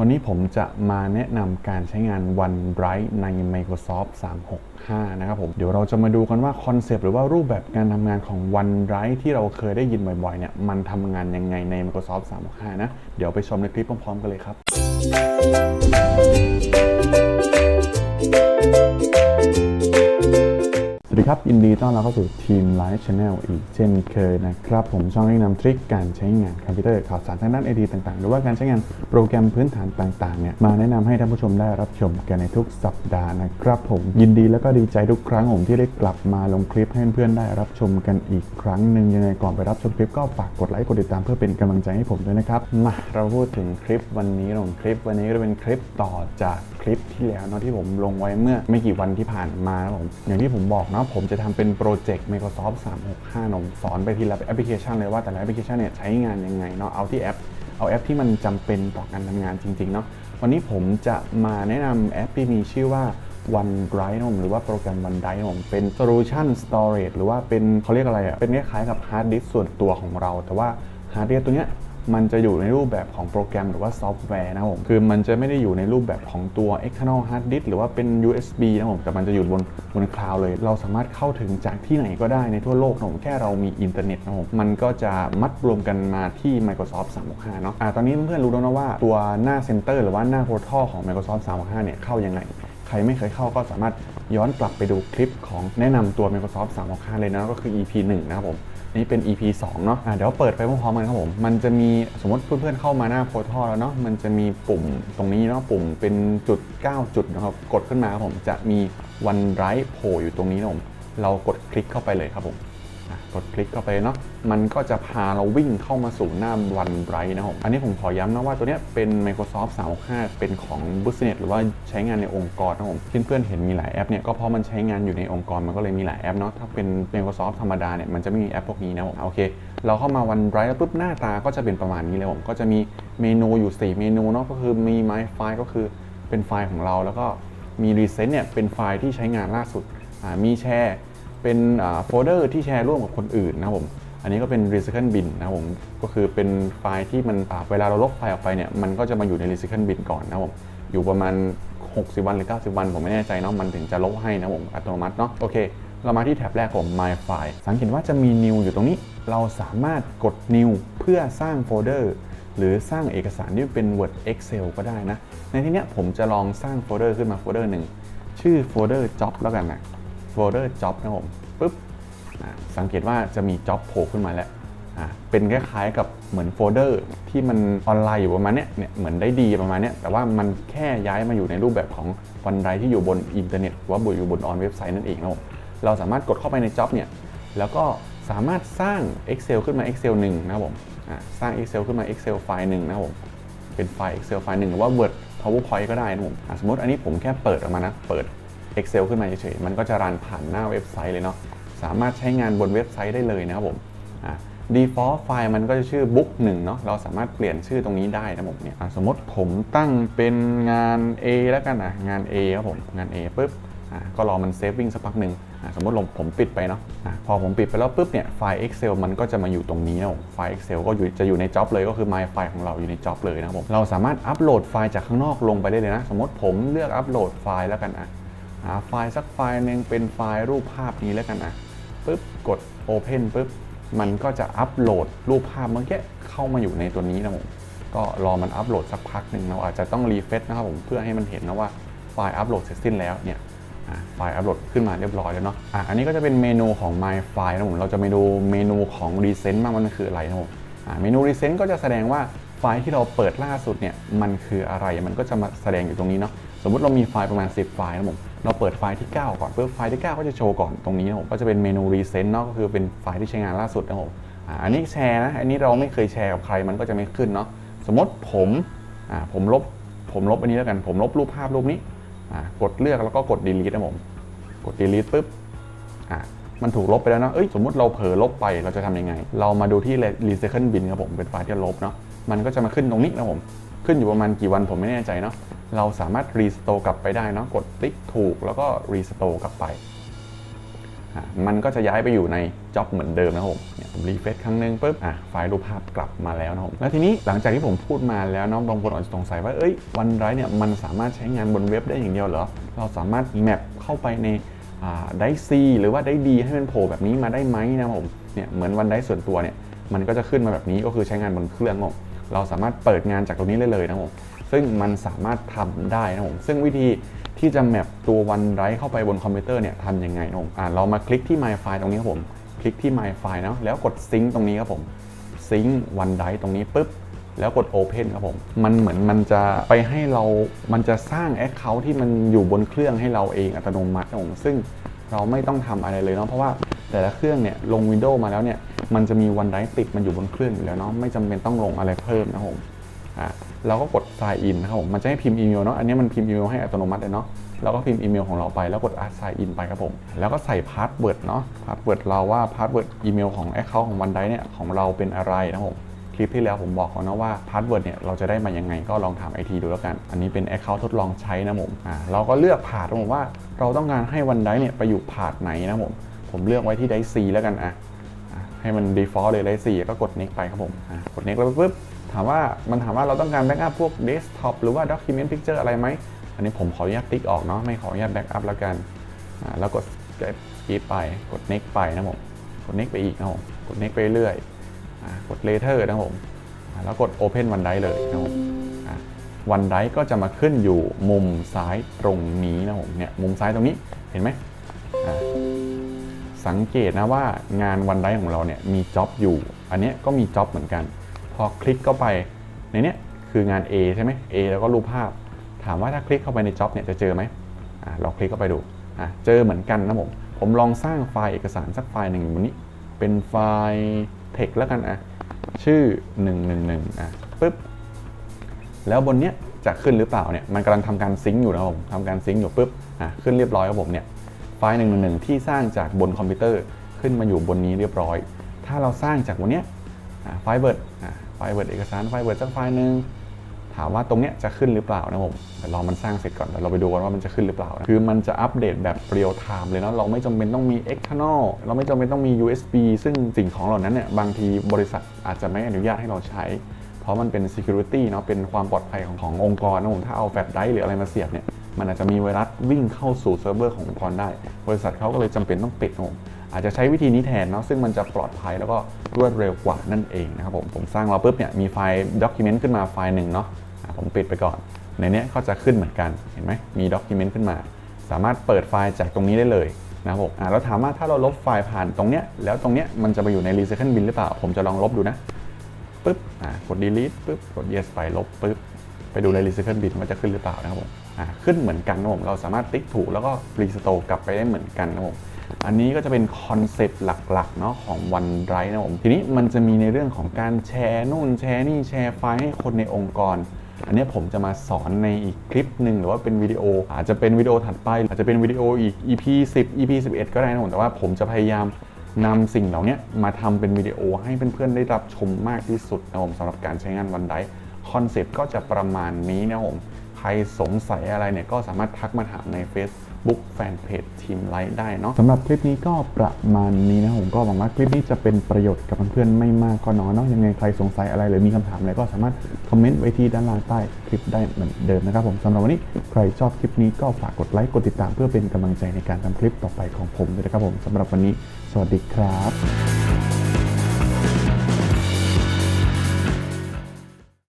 วันนี้ผมจะมาแนะนำการใช้งาน OneDrive ใน Microsoft 365 นะครับผม เดี๋ยวเราจะมาดูกันว่าคอนเซปต์หรือว่ารูปแบบการทำงานของ OneDrive ที่เราเคยได้ยินบ่อยๆเนี่ยมันทำงานยังไงใน Microsoft 365 นะ เดี๋ยวไปชมในคลิปพร้อมๆกันเลยครับ ครับ ยินดีต้อนรับเข้าสู่ทีม Live Channel อีกเช่นเคยนะครับ ผมช่องแนะนำทริคการใช้งานคอมพิวเตอร์ข่าวสารทางด้านไอทีต่างๆ หรือว่าการใช้งานโปรแกรมพื้นฐานต่างๆเนี่ยมาแนะนำให้ท่านผู้ชมได้รับชมกันในทุกสัปดาห์นะครับผมยินดีแล้วก็ดีใจทุกครั้งผมที่ได้กลับมาลงคลิปให้เพื่อนๆได้รับชมกันอีกครั้งหนึ่งยังไงก่อนไปรับชมคลิปก็ฝากกดไลค์กดติดตามเพื่อเป็นกำลังใจให้ผมด้วยนะครับมาเราพูดถึงคลิปวันนี้ลงคลิป วันนี้ก็จะเป็นคลิปต่อจากคลิปที่แล้วเนาะที่ผมลงไว้เมื่อไม่กี่วันที่ผ่านมานะผมอย่างที่ผมบอกเนาะผมจะทำเป็นโปรเจกต์ Microsoft 365นมสอนไปทีละแอปพลิเคชันเลยว่าแต่ละแอปพลิเคชันเนี่ยใช้งานยังไงเนาะเอาที่แอป เอาแอปที่มันจำเป็นต่อการทำงานจริงๆเนาะวันนี้ผมจะมาแนะนำแอปที่มีชื่อว่า OneDrive นะผมหรือว่าโปรแกรม OneDrive นะผมเป็น Solution Storage หรือว่าเป็นเขาเรียกอะไรอะ่ะเป็นคล้ายๆกับฮาร์ดดิสส่วนตัวของเรา แต่ว่าฮาร์ดดิสตัวเนี้ย มันจะอยู่ในรูปแบบของโปรแกรมหรือว่าซอฟต์แวร์นะผมคือมันจะไม่ได้อยู่ในรูปแบบของตัว external hard disk หรือว่าเป็น USB นะผมแต่มันจะอยู่บนบนคลาวด์เลย เราสามารถเข้าถึงจากที่ไหนก็ได้ในทั่วโลกนะผมแค่เรามีอินเทอร์เน็ตนะผมมันก็จะมัดรวมกันมาที่ Microsoft 365 เนาะอ่าตอนนี้เพื่อนๆรู้แล้วนะว่าตัวหน้าเซ็นเตอร์หรือว่าหน้า Portal ของ Microsoft 365 เนี่ยเข้ายังไงใครไม่เคยเข้าก็สามารถย้อนกลับไปดูคลิปของแนะนำตัว Microsoft 365 เลยนะก็คือ EP 1 นะครับผม นี่เป็น EP 2 เนาะะเดี๋ยวเปิดไปพร้อมๆกันครับผม มันจะมีสมมติเพื่อนๆเข้ามาหน้าโพทอแล้วเนาะ มันจะมีปุ่มตรงนี้เนาะปุ่มเป็นจุด 9 จุดนะครับ กดขึ้นมาครับผมจะมีวันไรโผล่อยู่ตรงนี้นะผม เรากดคลิกเข้าไปเลยครับผม กดคลิกเข้าไปเนาะมันก็จะพาเราวิ่งเข้ามาสู่หน้า OneDrive นะครับผมอันนี้ผมขอย้ำนะว่าตัวเนี้ยเป็น Microsoft 365 เป็นของ Business หรือว่าใช้งานในองค์กรนะครับเพื่อนๆเห็นมีหลายแอปเนี่ยก็เพราะมันใช้งานอยู่ในองค์กรมันก็เลยมีหลายแอปเนาะถ้าเป็น Microsoft ธรรมดาเนี่ยมันจะไม่มีแอปพวกนี้นะผมโอเค เราเข้ามา OneDrive แล้วปุ๊บหน้าตาก็จะเป็นประมาณนี้เลยผมก็จะมีเมนูอยู่ 4 เมนูเนาะก็คือมี My File ก็คือเป็นไฟล์ของเราแล้วก็มี Recent เนี่ยเป็นไฟล์ที่ใช้งานล่าสุดมีแชร์ เป็นโฟลเดอร์ที่แชร์ร่วมกับคนอื่นนะครับผม อันนี้ก็เป็น recycle bin นะครับผม ก็คือเป็นไฟล์ที่มันเวลาเราลบไฟล์ออกไปเนี่ย มันก็จะมาอยู่ใน recycle bin ก่อนนะครับผม อยู่ประมาณ 60 วันหรือ 90 วัน ผมไม่แน่ใจเนาะ มันถึงจะลบให้นะผม อัตโนมัติเนาะ โอเค เรามาที่แท็บแรกผม my file สังเกตว่าจะมี new อยู่ตรงนี้ เราสามารถกด new เพื่อสร้างโฟลเดอร์หรือสร้างเอกสารที่เป็น Word Excel ก็ได้นะ ในที่นี้ผมจะลองสร้างโฟลเดอร์ขึ้นมาโฟลเดอร์หนึ่งชื่อโฟลเดอร์ job แล้วกันนะ โฟลเดอร์ job นะครับผมปุ๊บสังเกตว่าจะมีจ็อบโผล่ขึ้นมาแล้วเป็นคล้ายๆกับเหมือนโฟลเดอร์ที่มันออนไลน์อยู่ประมาณเนี้ยเนี่ยเหมือนได้ดีประมาณเนี้ยแต่ว่ามันแค่ย้ายมาอยู่ในรูปแบบของวันไดที่อยู่บนอินเทอร์เน็ตหรือว่าบุอยู่บนออนเว็บไซต์นั่นเองนะครับผมเราสามารถกดเข้าไปในจ็อบเนี่ยแล้วก็สามารถสร้าง Excel ขึ้นมา Excel 1นะครับผมสร้าง Excel ขึ้นมา Excel ไฟล์หนึ่งนะครับผมเป็นไฟล์ Excel ไฟล์หนึ่งหรือว่า Word PowerPoint ก็ได้นะครับผมสมมติอันนี้ผมแค่เปิดออกมานะเปิด Excel ขึ้นมาเฉยๆ มันก็จะรันผ่านหน้าเว็บไซต์เลยเนาะ สามารถใช้งานบนเว็บไซต์ได้เลยนะครับผม default ไฟล์มันก็จะชื่อ book 1เนาะ เราสามารถเปลี่ยนชื่อตรงนี้ได้นะผมเนี่ยสมมติผมตั้งเป็นงาน A แล้วกันอะงาน A ครับผม งาน A ปุ๊บอะก็รอมันเซฟวิ่งสักพักหนึ่งอะสมมติลงผมปิดไปเนาะอะพอผมปิดไปแล้วปุ๊บเนี่ยไฟล์ Excel มันก็จะมาอยู่ตรงนี้นะผมไฟล์ Excel ก็อยู่จะอยู่ใน job เลยก็คือ my file ของเราอยู่ใน job เลยนะครับผมเราสามารถอัปโหลดไฟล์จากข้างนอกลงไปได้เลยนะ สมมติผมเลือกอัปโหลดไฟล์แล้วกันอะาไฟล์สักไฟล์หนึ่งเป็นไฟล์รูปภาพนี้แล้วกันอะปุ๊บกด Open ปุ๊บมันก็จะอัปโหลดรูปภาพเมื่อกี้เข้ามาอยู่ในตัวนี้นะผมก็รอมันอัปโหลดสักพักหนึ่งเราอาจจะต้องรีเฟซนะครับผมเพื่อให้มันเห็นนะว่าไฟล์อัปโหลดเสร็จสิ้นแล้วเนี่ยไฟล์อัปโหลดขึ้นมาเรียบร้อยแล้วเนาะอะอันนี้ก็จะเป็นเมนูของ My File นะผมเราจะไปดูเมนูของ Recent บ้างมันคืออะไรนะผมอะเมนู Recent ก็จะแสดงว่าไฟล์ที่เราเปิดล่าสุดเนี่ยมันคืออะไรมันก็จะมาแสดงอยู่ตรงนี้เนาะสมมติเรามีไฟล์ประมาณ 10 ไฟล์นะผม เราเปิดไฟล์ที่ 9 ก่อนเพื่อไฟล์ที่ 9 ก็จะโชว์ก่อนตรงนี้นะผมก็จะเป็นเมนู recent เนาะก็คือเป็นไฟล์ที่ใช้งานล่าสุดนะผมอันนี้แชร์นะอันนี้เราไม่เคยแชร์กับใครมันก็จะไม่ขึ้นเนาะสมมติผมอ่าผมลบผมลบอันนี้แล้วกันผมลบรูปภาพรูปนี้อ่ากดเลือกแล้วก็กด delete นะผมกด delete ปุ๊บอ่ามันถูกลบไปแล้วเนาะเอ้ยสมมติเราเผลอลบไปเราจะทำยังไง เรามาดูที่ recycle bin ครับผมเป็นไฟล์ที่ลบเนาะมันก็จะมาขึ้นตรงนี้นะผมขึ้นอยู่ประมาณกี่วันผมไม่แน่ใจเนาะ เราสามารถรีสโตร์กลับไปได้เนาะกดติ๊กถูกแล้วก็รีสโตร์กลับไป มันก็จะย้ายไปอยู่ในจ็อบเหมือนเดิมนะครับผมเนี่ยผมรีเฟซครั้งหนึ่งปุ๊บอะไฟล์รูปภาพกลับมาแล้วนะครับผมแล้วทีนี้หลังจากที่ผมพูดมาแล้วน้องบางคนอาจจะสงสัยว่าเอ้ยวันไรเนี่ยมันสามารถใช้งานบนเว็บได้อย่างเดียวเหรอ เราสามารถแมปเข้าไปในได้ซีหรือว่าได้ดีให้มันโผล่แบบนี้มาได้ไหมนะครับผมเนี่ยเหมือนวันได้ส่วนตัวเนี่ยมันก็จะขึ้นมาแบบนี้ก็คือใช้งานบนเครื่องของเราสามารถเปิดงานจากตรงนี้ได้เลยนะครับผม ซึ่งมันสามารถทำได้นะครับผมซึ่งวิธีที่จะแมปตัววันไรเข้าไปบนคอมพิวเตอร์เนี่ยทำยังไงนะผมอ่าเรามาคลิกที่ My File ตรงนี้ครับผม คลิกที่ My File เนาะแล้วกดซิงค์ตรงนี้ครับผมซิงค์วันไดตรงนี้ปุ๊บแล้วกด Open ครับผม มันเหมือนมันจะไปให้เรา มันจะสร้าง Account ที่มันอยู่บนเครื่องให้เราเองอัตโนมัติครับผมซึ่งเราไม่ต้องทำอะไรเลยเนาะ เพราะว่าแต่ละเครื่องเนี่ยลง Windows มาแล้วเนี่ย มันจะมีวันไดติดมันอยู่บนเครื่องอยู่แล้วเนาะ ไม่จำเป็นต้องลงอะไรเพิ่มนะผม อะเราก็กด Sign In นะครับผมมันจะให้พิมพ์อีเมลเนาะอันนี้มันพิมพ์อีเมลให้อัตโนมัติเลยเนาะเราก็พิมพ์อีเมลของเราไปแล้วกด Sign In ไปครับผม แล้วก็ใส่พาสเวิร์ดเนาะพาสเวิร์ดเราว่าพาสเวิร์ดอีเมลของ Account ของวันไดเนี่ยของเราเป็นอะไรนะครับผมคลิปที่แล้วผมบอกแล้วนะว่าพาสเวิร์ดเนี่ยเราจะได้มายังไงก็ลองถามไอทีดูแล้วกัน อันนี้เป็น Account ทดลองใช้นะผมอ่าเราก็เลือกพาดผมว่าเราต้องการให้วันไดเนี่ยไปอยู่พาดไหนนะผมผมเลือกไว้ที่ไดซีแล้วกันอะ ให้มัน default เลยไดซีก็กด next ไปครับผมอะกด next แล้วปุ๊บถามว่ามันถามว่าเราต้องการแบ็กอัพพวก desktop หรือว่า document picture อะไรไหม อันนี้ผมขออนุญาตติ๊กออกเนาะไม่ขออนุญาตแบ็กอัพแล้วกันอ่าแล้วกด skip ไปกด next ไปนะผมกด next ไปอีกนะผมกด next ไปเรื่อยอ่ากด later นะผมอ่าแล้วกด Open OneDrive เลยนะครับผมวันไดก็จะมาขึ้นอยู่มุมซ้ายตรงนี้นะผมเนี่ยมุมซ้ายตรงนี้เห็นไหมอ่า สังเกตนะว่างานวันไดของเราเนี่ยมีจ็อบอยู่ อันนี้ก็มีจ็อบเหมือนกัน พอคลิกเข้าไปในนี้คืองาน A ใช่ไหม A แล้วก็รูปภาพ ถามว่าถ้าคลิกเข้าไปในจ็อบเนี่ยจะเจอไหมอ่าเราคลิกเข้าไปดูอ่าเจอเหมือนกันนะผม ผมลองสร้างไฟล์เอกสารสักไฟล์หนึ่งบนนี้ เป็นไฟล์ text แล้วกันอะชื่อ 111อะปึ๊บแล้วบนเนี้ยจะขึ้นหรือเปล่าเนี่ยมันกำลังทำการซิงค์อยู่นะผมทำการซิงค์อยู่ปุ๊บอะขึ้นเรียบร้อยครับผมเนี่ย ไฟล์111ที่สร้างจากบนคอมพิวเตอร์ขึ้นมาอยู่บนนี้เรียบร้อย ถ้าเราสร้างจากบนนี้ไฟล์เบิร์ดไฟล์เบิร์ดเอกสารไฟล์เบิร์ดสักไฟล์หนึ่งถามว่าตรงเนี้ยจะขึ้นหรือเปล่านะผมแต่รอมันสร้างเสร็จก่อนแต่เราไปดูกันว่ามันจะขึ้นหรือเปล่านะคือมันจะอัปเดตแบบเรียลไทม์เลยเนาะเราไม่จำเป็นต้องมี external เราไม่จำเป็นต้องมี USB ซึ่งสิ่งของเหล่านั้นเนี่ยบางทีบริษัทอาจจะไม่อนุญาตให้เราใช้ เพราะมันเป็น security เนาะเป็นความปลอดภัยของขององค์กรนะผมถ้าเอาแฟลชไดรฟ์หรืออะไรมาเสียบเนี่ย มันอาจจะมีไวรัสวิ่งเข้าสู่เซิร์ฟเวอร์ขององค์กรได้ บริษัทเขาก็เลยจำเป็นต้องปิดนะผมอาจจะใช้วิธีนี้แทนเนาะซึ่งมันจะปลอดภัยแล้วก็รวดเร็วกว่านั่นเองนะครับผมผมสร้างมาปุ๊บเนี่ยมีไฟล์ document ขึ้นมาไฟล์หนึ่งเนาะผมปิดไปก่อน ในเนี้ยก็จะขึ้นเหมือนกันเห็นไหมมีด็อกิเมนต์ขึ้นมา สามารถเปิดไฟล์จากตรงนี้ได้เลยนะครับผมแล้วถามว่าถ้าเราลบไฟล์ผ่านตรงเนี้ยแล้วตรงเนี้ยมันจะไปอยู่ใน recycle bin หรือเปล่า ผมจะลองลบดูนะปึ๊บอะกด delete ปึ๊บกด yes ไปลบปึ๊บไปดูใน recycle bin ว่าจะขึ้นหรือเปล่านะครับผม ขึ้นเหมือนกันนะผมเราสามารถติ๊กถูกแล้วก็ restore กลับไปได้เหมือนกันนะผมอันนี้ก็จะเป็นคอนเซปต์หลักๆเนาะของ OneDrive นะผมทีนี้มันจะมีในเรื่องของการแชร์นู่นแชร์นี่แชร์ไฟล์ให้คนในองค์กร อันนี้ผมจะมาสอนในอีกคลิปหนึ่งหรือว่าเป็นวิดีโอ อาจจะเป็นวิดีโอถัดไป อาจจะเป็นวิดีโออีก EP 10 EP 11 ก็ได้นะผมแต่ว่าผมจะพยายามนำสิ่งเหล่านี้มาทำเป็นวิดีโอให้เพื่อนๆได้รับชมมากที่สุดนะผมสำหรับการใช้งานวันไดคอนเซปต์ก็จะประมาณนี้นะผม ใครสงสัยอะไรเนี่ยก็สามารถทักมาถามใน Facebook แฟนเพจทีมไลท์ได้เนาะสำหรับคลิปนี้ก็ประมาณนี้นะผมก็หวังว่าคลิปนี้จะเป็นประโยชน์กับเพื่อนๆไม่มากก็น้อยเนาะยังไงใครสงสัยอะไรหรือมีคำถามอะไรก็สามารถคอมเมนต์ไว้ที่ด้านล่างใต้คลิปได้เหมือนเดิมนะครับผมสำหรับวันนี้ใครชอบคลิปนี้ก็ฝากกดไลค์กดติดตามเพื่อเป็นกำลังใจในการทำคลิปต่อไปของผมด้วยนะครับผมสำหรับวันนี้ สวัสดีครับ